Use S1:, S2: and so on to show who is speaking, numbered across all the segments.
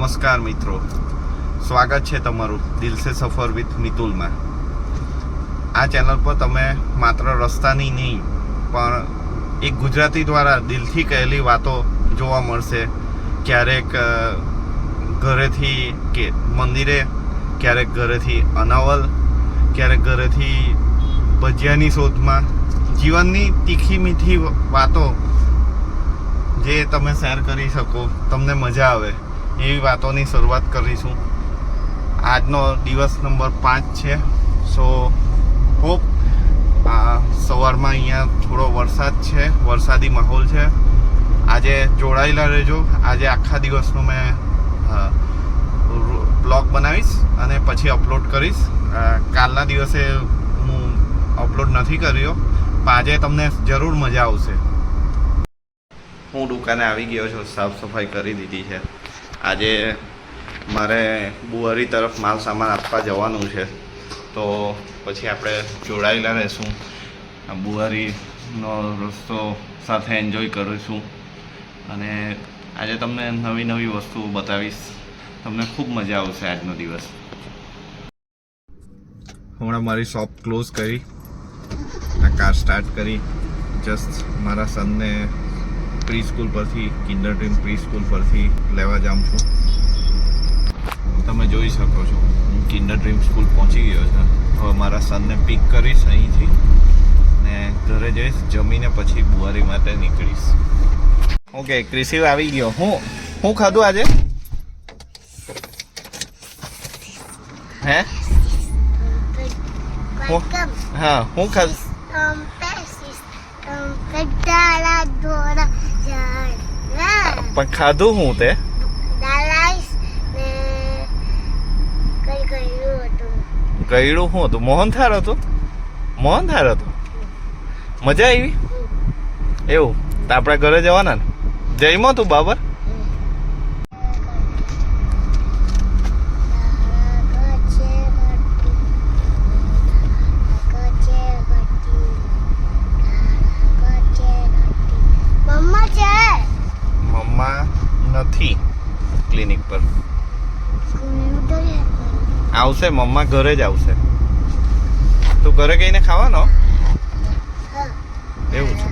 S1: નમસ્કાર મિત્રો. સ્વાગત છે તમારું દિલ સે સફર વિથ મિતુલમાં. આ ચેનલ પર તમે માત્ર રસ્તાની નહીં, પણ એક ગુજરાતી દ્વારા દિલથી કહેલી વાતો જોવા મળશે. ક્યારેક ઘરેથી કે મંદિરે, ક્યારેક ઘરેથી અનાવલ, ક્યારેક ઘરેથી ભજીયાની શોધમાં. જીવનની તીખી મીઠી વાતો જે તમે શેર કરી શકો, તમને મજા આવે. એવી વાતોની શરૂઆત કરીશું. આજનો દિવસ નંબર પાંચ છે. સો હોપ સવારમાં અહીંયા થોડો વરસાદ છે, વરસાદી માહોલ છે. આજે જોડાયેલા રહેજો. આજે આખા દિવસનો મેં બ્લોગ બનાવીશ અને પછી અપલોડ કરીશ. કાલના દિવસે હું અપલોડ નથી કર્યો, પણ આજે તમને જરૂર મજા આવશે. હું દુકાને આવી ગયો છું, સાફ સફાઈ કરી દીધી છે. આજે મારે બુવારી તરફ માલ સામાન આપવા જવાનું છે. તો પછી આપણે જોડાયેલા રહેશું. બુવારીનો રસ્તો સાથે એન્જોય કરીશું. અને આજે તમને નવી નવી વસ્તુઓ બતાવીશ. તમને ખૂબ મજા આવશે આજનો દિવસ. હમણાં મારી શોપ ક્લોઝ કરી. આ કાર સ્ટાર્ટ કરી. જસ્ટ મારા સનને પ્રી સ્કૂલ પરથી કિન્ડર ડ્રીમ પ્રી સ્કૂલ પરથી લેવા જાઉં છું તમે જોઈ શકો છો હું કિન્ડર ડ્રીમ સ્કૂલ પહોંચી ગયો છું હવે મારા સનને પિક કરીશ અહીંથી ને ઘરે જઈશ જમીને પછી બુવારી માટે નીકળીશ ઓકે ક્રિસિવ આવી ગયો હું હું ખાધું આજે હે. હા હું ખાધું
S2: Um, pesis. Um, pedaladora.
S1: પણ ખાધું હું તે?
S2: Dalais. શું હતું.
S1: ગયડું શું હતું. મોહનથાળ હતું? મોહનથાળ હતું? મજા આવી? એવું? તો આપણા ઘરે જવાના ને? જઈમાં તું બાબર
S2: મમ્મા છે
S1: મમ્મા નથી ક્લિનિક પર. આવશે મમ્મા ઘરે જ આવશે. તું ઘરે ગઈને ખાવાનો? એવું છે.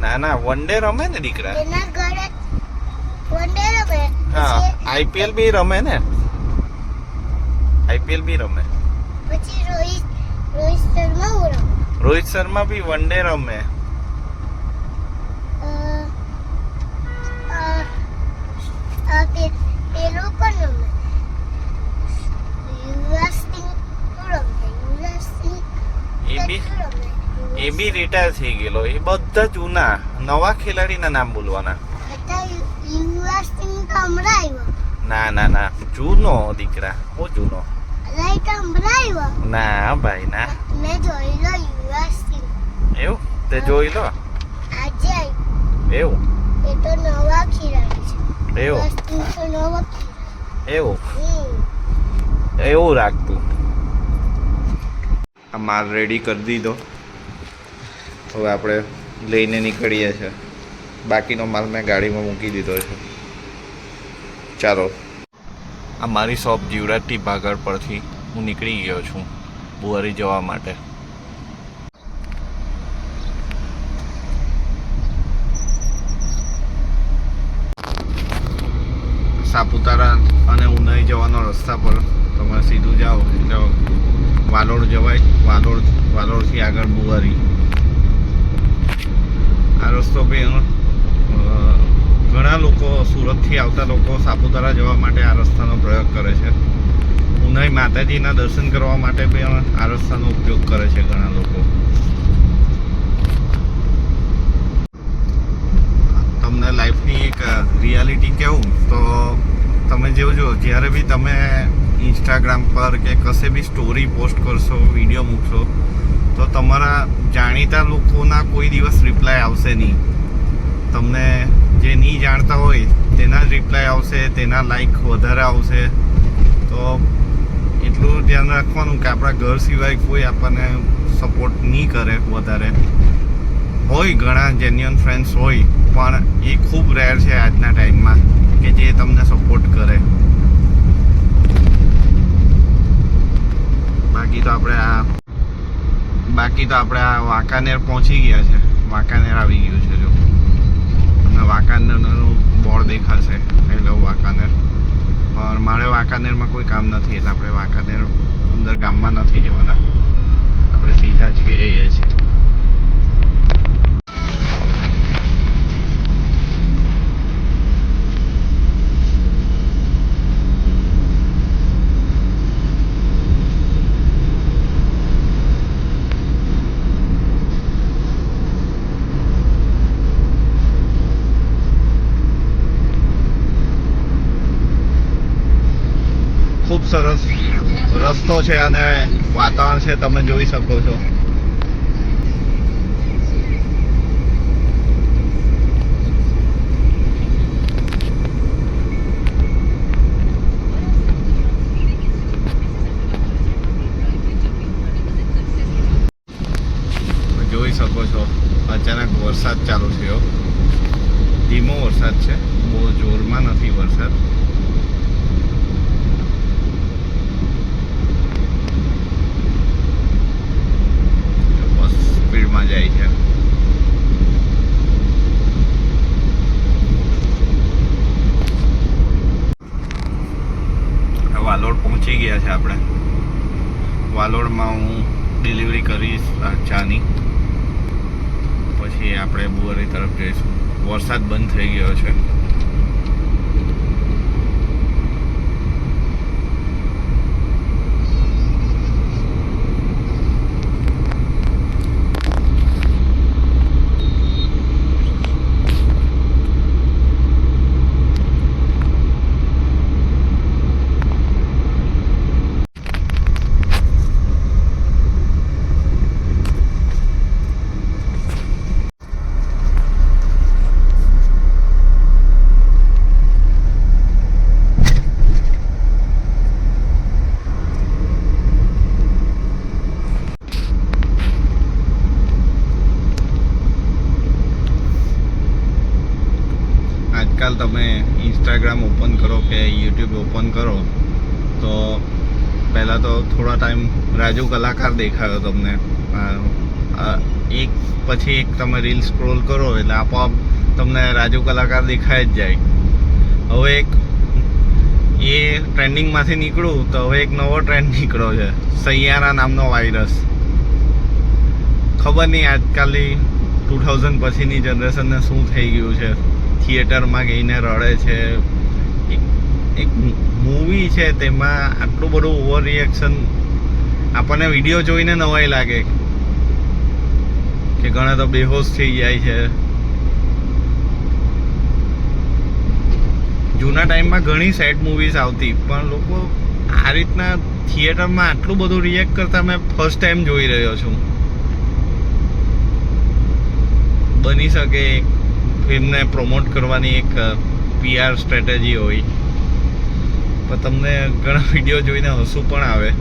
S1: ના ના વન ડે રમે ને દીકરા. હા આઈપીએલ બી રમે ને? આઈપીએલ બી રમે.
S2: પછી રોહિત રોહિત શર્મા રમે.
S1: રોહિત શર્મા બી વન ડે રમે.
S2: પેલું પણ રમે
S1: એ બી રિટાયર થઈ ગયેલો. એ બધા જૂના નવા ખેલાડીના નામ બોલવાના. ના ના ના. જૂનો દીકરા હું જૂનો. ના ભાઈ ના.
S2: મેં જોઈ લો
S1: એવું? તે જોઈ લો.
S2: આજે.
S1: એવું?
S2: એ તો નવા ખેલાડી છે.
S1: એવું. એવું. એવું રાખતું. આ માલ રેડી કરી દીધો. હવે આપણે લઈને નીકળીએ છીએ. બાકીનો માલ મેં ગાડીમાં મૂકી દીધો છે. ચાલો. આ મારી શોપ જીવરાજથી ભાગળ પરથી હું નીકળી ગયો છું. બુવારી જવા માટે. સાપુતારા અને ઉનાઈ જવાનો રસ્તા પર તમે સીધું જાઓ. એટલે વાલોડ જવાય, વાલોડ, વાલોડથી આગળ બુવારી. આ રસ્તો બી ઘણા લોકો સુરતથી આવતા લોકો સાપુતારા જવા માટે આ રસ્તાનો પ્રયોગ કરે છે. ઉનાઈ માતાજીના દર્શન કરવા માટે પણ આ રસ્તાનો ઉપયોગ કરે છે ઘણા લોકો. તમને લાઈફની એક રિયાલિટી કહું, તો તમે જોજો જ્યારે બી તમે ઇન્સ્ટાગ્રામ પર કે કશે બી સ્ટોરી પોસ્ટ કરશો વીડિયો મૂકશો, તો તમારા જાણીતા લોકોના કોઈ દિવસ રિપ્લાય આવશે નહીં. તમને જે નહીં જાણતા હોય, તેના જ રિપ્લાય આવશે, તેના લાઈક વધારે આવશે. તો એટલું ધ્યાન રાખવાનું કે આપણા ઘર સિવાય કોઈ આપણને સપોર્ટ નહીં કરે વધારે. હોય ઘણા જેન્યુઅન ફ્રેન્ડ્સ હોય પણ એ ખૂબ રેર છે આજના ટાઈમમાં કે જે તમને સપોર્ટ કરે. બાકી તો આપણે આ બાકી તો આપણે આ વાંકાનેર પહોંચી ગયા છે. વાંકાનેર આવી ગયું છે જો. તમને વાંકાનેરનું બોર્ડ દેખાશે. એટલે વાંકાનેર. પણ મારે વાંકાનેરમાં કોઈ કામ નથી એટલે આપણે વાંકાનેર અંદર ગામમાં નથી જવાના. આપણે સીધા જ જઈએ છીએ ખૂબ સરસ રસ્તો છે અને વાતાવરણ છે, તમે જોઈ શકો છો. જોઈ શકો છો, અચાનક વરસાદ ચાલુ થયો. ધીમો વરસાદ છે, બહુ જોરમાં નથી વરસાદ બસ સ્પીડમાં જાય છે હવે વાલોડ પહોંચી ગયા છે આપણે વાલોડમાં હું ડિલિવરી કરીશ આ ચાની પછી આપણે બુવારી તરફ જઈશું વરસાદ બંધ થઈ ગયો છે આજકાલ તમે ઇન્સ્ટાગ્રામ ઓપન કરો કે યુટ્યુબ ઓપન કરો તો પહેલાં તો થોડા ટાઈમ રાજુ કલાકાર દેખાયો તમને એક પછી એક તમે રીલ સ્ક્રોલ કરો એટલે આપોઆપ તમને રાજુ કલાકાર દેખાય જ જાય હવે એક એ ટ્રેન્ડિંગમાંથી નીકળું તો હવે એક નવો ટ્રેન્ડ નીકળ્યો છે સૈયારા નામનો વાયરસ ખબર નહીં આજકાલની ટુ થાઉઝન્ડ પછીની જનરેશનને શું થઈ ગયું છે? થિયેટરમાં ગઈને રડે છે એક મૂવી છે તેમાં આટલું બધું ઓવર રિએક્શન આપણને વીડિયો જોઈને નવાઈ લાગે. કે ઘણા તો બેહોશ થઈ જાય છે. જૂના ટાઈમમાં ઘણી સેડ મૂવીઝ આવતી, પણ લોકો આ રીતના થિયેટરમાં આટલું બધું રિએક્ટ કરતા મેં ફર્સ્ટ ટાઈમ જોઈ રહ્યો છું. બની શકે ફિલ્મને પ્રમોટ કરવાની એક પીઆર સ્ટ્રેટેજી હોય. પણ તમને ઘણા વીડિયો જોઈને હસવું પણ આવે.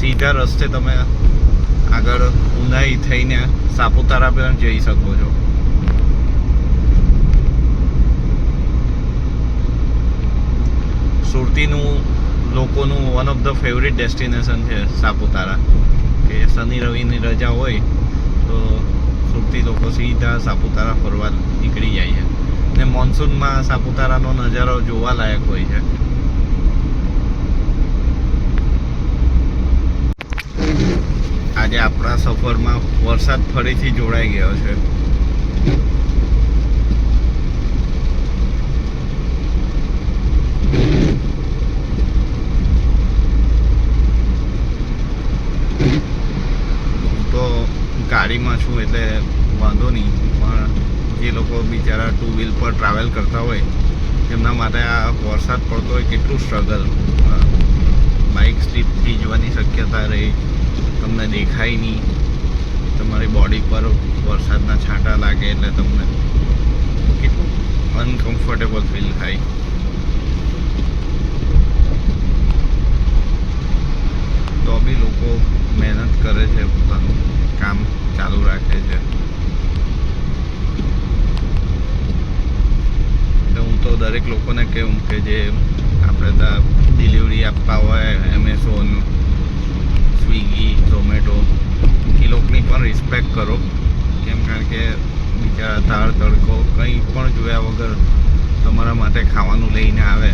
S1: સીધા રસ્તે તમે આગળ ઉનાઈ થઈને સાપુતારા પણ જઈ શકો છો. સુરતીનું લોકોનું one of the favourite destination છે સાપુતારા. કે શનિ રવિની રજા હોય તો સુરતી લોકો સીધા સાપુતારા ફરવા નીકળી જાય છે. ને મોન્સૂનમાં સાપુતારાનો નજારો જોવા લાયક હોય છે. આજે આપણા સફરમાં વરસાદ ફરીથી જોડાઈ ગયો છે. તો ગાડીમાં છું એટલે વાંધો નહીં. પણ જે લોકો બિચારા ટુ વ્હીલ પર ટ્રાવેલ કરતા હોય તેમના માટે આ વરસાદ પડતો હોય કેટલું સ્ટ્રગલ બાઇક સ્લીપ થઈ જવાની શક્યતા રહે, તમને દેખાય નહીં. તમારી બોડી પર વરસાદના છાંટા લાગે એટલે તમને કેટલું અનકમ્ફર્ટેબલ ફીલ થાય તો બી લોકો મહેનત કરે છે પોતાનું કામ ચાલુ રાખે છે એટલે હું તો દરેક લોકોને કહું કે જે આપણે ત્યાં ડિલિવરી આપવા હોય એમેઝોન સ્વિગી ઝોમેટો એ લોકોની પણ રિસ્પેક્ટ કરો કેમ કારણ કે બિચારા તાળ તડકો કંઈ પણ જોયા વગર તમારા માટે લઈને આવે.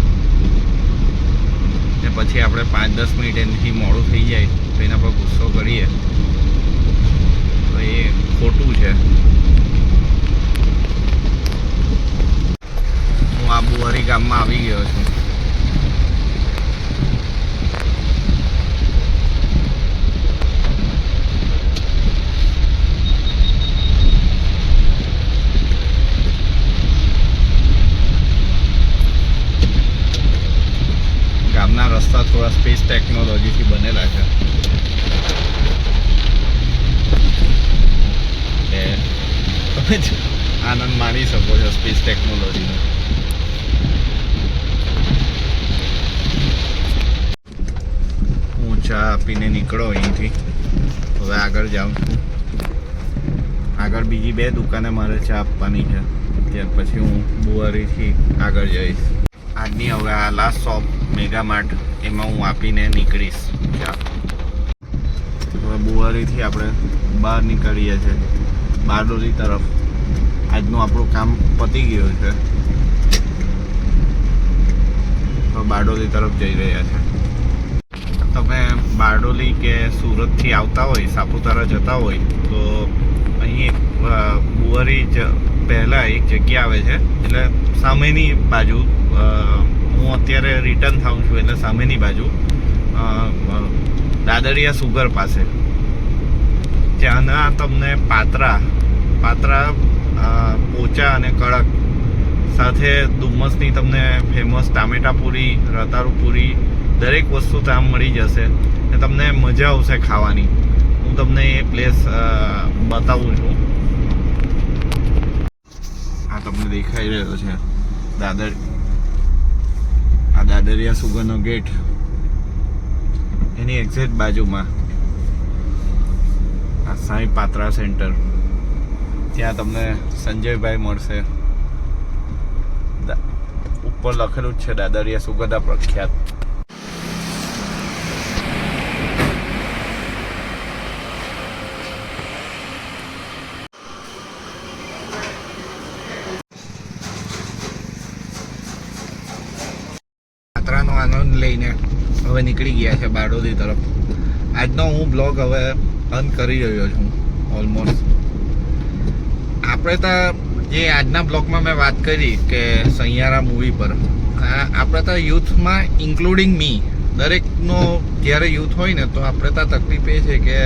S1: ને પછી આપણે પાંચ દસ મિનિટ એનાથી મોડું થઈ જાય, તો એના પર ગુસ્સો કરીએ. તો એ ખોટું છે. હું આ બુવારી ગામમાં આવી ગયો છું ગામના રસ્તા ટેકનોલોજીથી બનેલા છે. તમે જ આનંદ માણી શકો છો સ્પેસ ટેકનોલોજીનો. હું ચા પીને નીકળો અહીંથી. હવે આગળ જાઉં છું. આગળ બીજી બે દુકાને મારે ચા આપવાની છે. ત્યાર પછી હું બુવારીથી આગળ જઈશ. આજની હવે આ લાસ્ટ શોપ મેગા માર્ટ એમાં હું આપીને નીકળીશ. હવે બુવારીથી આપણે બહાર નીકળીએ છીએ. બારડોલી તરફ. આજનું આપણું કામ પતી ગયું છે. તો બારડોલી તરફ જઈ રહ્યા છે. તમે બારડોલી કે સુરતથી આવતા હોય, સાપુતારા જતા હોય, તો અહીં એક બુવારી જ પહેલાં એક જગ્યા આવે છે. એટલે સામેની બાજુ હું અત્યારે રિટર્ન થાઉં છું એટલે સામેની બાજુ. દાદરિયા સુગર પાસે. ત્યાંના તમને પાત્રા પાત્રા પોચા અને કડક. સાથે ડુમ્મસની તમને ફેમસ ટામેટા પૂરી રતારુ પૂરી, દરેક વસ્તુ ત્યાં મળી જશે ને તમને મજા આવશે ખાવાની. હું તમને એ પ્લેસ બતાવું છું. આ તમને દેખાઈ રહ્યો છે. દાદર દાદરિયા સુગરનો ગેટ. એની એક્ઝેક્ટ બાજુમાં. આ સાંઈ પાત્રા સેન્ટર ત્યાં તમને સંજયભાઈ મળશે. ઉપર લખેલું જ છે દાદરિયા સુગરના પ્રખ્યાત. યાત્રાનો આનંદ લઈને હવે નીકળી ગયા છે બારડોલી તરફ. આજનો હું બ્લોગ હવે અંત કરી રહ્યો છું ઓલમોસ્ટ આપણે તો જે આજના બ્લોગમાં મેં વાત કરી કે સૈયારા મૂવી પર આપણે તો યુથમાં ઇન્ક્લુડિંગ મી દરેકનો જ્યારે યુથ હોય ને, તો આપણે તો તકલીફ એ છે કે